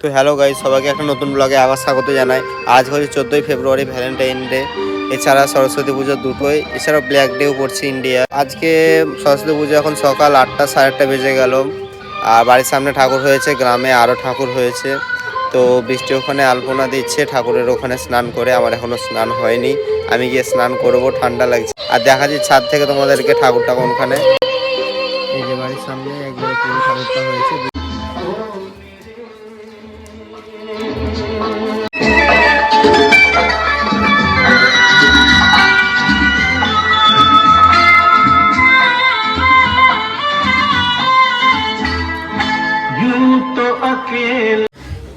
তো hello guys সবাইকে একটা নতুন ব্লগে আবার স্বাগত জানাই। আজ হচ্ছে চোদ্দোই ফেব্রুয়ারি ভ্যালেন্টাইন ডে এছাড়া সরস্বতী পুজো দুটোই এছাড়া ব্ল্যাক ডেও পড়ছে ইন্ডিয়া আজকে সরস্বতী পুজো এখন সকাল আটটা সাড়ে আটটা বেজে গেল। আর বাড়ির সামনে ঠাকুর হয়েছে, গ্রামে আরও ঠাকুর হয়েছে। তো বৃষ্টি ওখানে আলপনা দিচ্ছে, ঠাকুরের ওখানে স্নান করে আমার এখনও স্নান হয়নি। আমি গিয়ে স্নান করব, ঠান্ডা লাগছে। আর দেখা যাচ্ছে ছাদ থেকে তোমাদেরকে ঠাকুরটা যে বাড়ির সামনে একবারে পুরো ঠাকুরটা হয়েছে।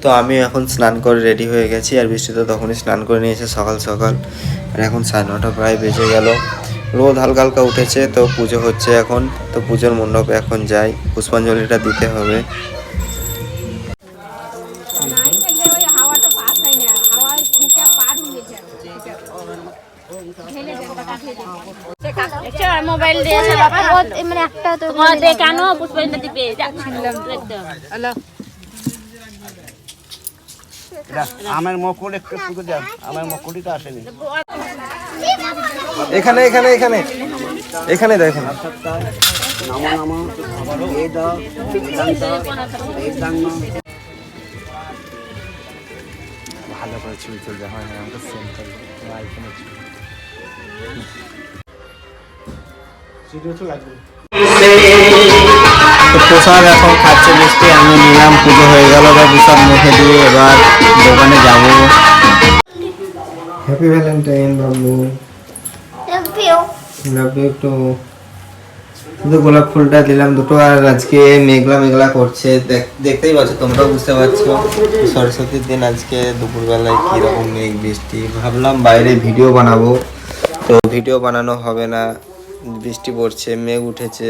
তো আমি এখন স্নান করে রেডি হয়ে গেছি, আর বৃষ্টি তো তখনই স্নান করে নিয়েছে সকাল সকাল। আর এখন সাড়ে নটা প্রায় বেজে গেল। রোদ হালকা হালকা উঠেছে, তো পুজো হচ্ছে এখন। তো পুজোর মণ্ডপে এখন যাই, পুষ্পাঞ্জলিটা দিতে হবে। মোবাইল দিয়েছে বাবা মানে একটা তো তোমার যাচ্ছিলাম আমার মকুল একটু আমার মকুলই তো আসেনি। এখানে এখানে এখানে। এখানে দাও এই দাও ভালো করে ছবি তুলতে হয় না আমাকে সেন্ড করে আইফোনে প্রসাদ এখন খাচ্ছে মিষ্টি আমি নিলাম পুজো হয়ে গেল এবার প্রসাদ মুখে দিয়ে এবার দোকানে যাব। হ্যাপি ভ্যালেন্টাইন বাবু লাভ ইউ টু শুধু গোলাপ ফুলটা দিলাম দুটো আর আজকে মেঘলা মেঘলা করছে। দেখ- দেখতেই পাচ্ছ তোমরাও বুঝতে পারছ সরস্বতীর দিন আজকে দুপুরবেলায় কীরকম মেঘ বৃষ্টি। ভাবলাম বাইরে ভিডিও বানাবো। তো ভিডিও বানানো হবে না বৃষ্টি পড়ছে মেঘ উঠেছে।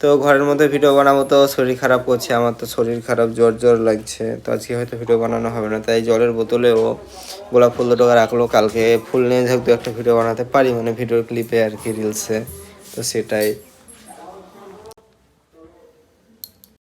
তো ঘরের মধ্যে ভিডিও বানাবো তো শরীর খারাপ করছে, আমার তো শরীর খারাপ, জ্বর জ্বর লাগছে। তো আজকে হয়তো ভিডিও বানানো হবে না, তাই জলের বোতলেও গোলাপ ফুল দুটো রাখল, কালকে ফুল নিয়ে যেহেতু একটা ভিডিও বানাতে পারি মানে ভিডিও ক্লিপে আর কি রিলসে তো সেটাই।